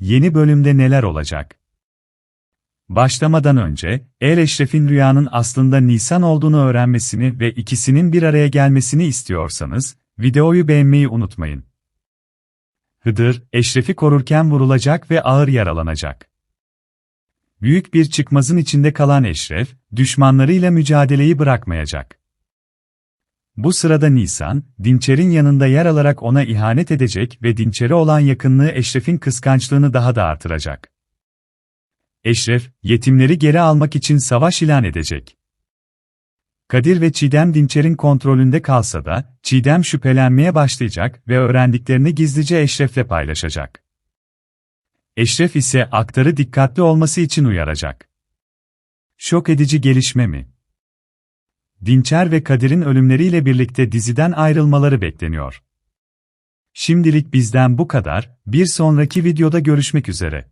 Yeni bölümde neler olacak? Başlamadan önce, El Eşref'in rüyanın aslında Nisan olduğunu öğrenmesini ve ikisinin bir araya gelmesini istiyorsanız, videoyu beğenmeyi unutmayın. Hıdır, Eşref'i korurken vurulacak ve ağır yaralanacak. Büyük bir çıkmazın içinde kalan Eşref, düşmanlarıyla mücadeleyi bırakmayacak. Bu sırada Nisan, Dinçer'in yanında yer alarak ona ihanet edecek ve Dinçer'e olan yakınlığı Eşref'in kıskançlığını daha da artıracak. Eşref, yetimleri geri almak için savaş ilan edecek. Kadir ve Çiğdem Dinçer'in kontrolünde kalsa da, Çiğdem şüphelenmeye başlayacak ve öğrendiklerini gizlice Eşref'le paylaşacak. Eşref ise aktarı dikkatli olması için uyaracak. Şok edici gelişme mi? Dinçer ve Kadir'in ölümleriyle birlikte diziden ayrılmaları bekleniyor. Şimdilik bizden bu kadar, bir sonraki videoda görüşmek üzere.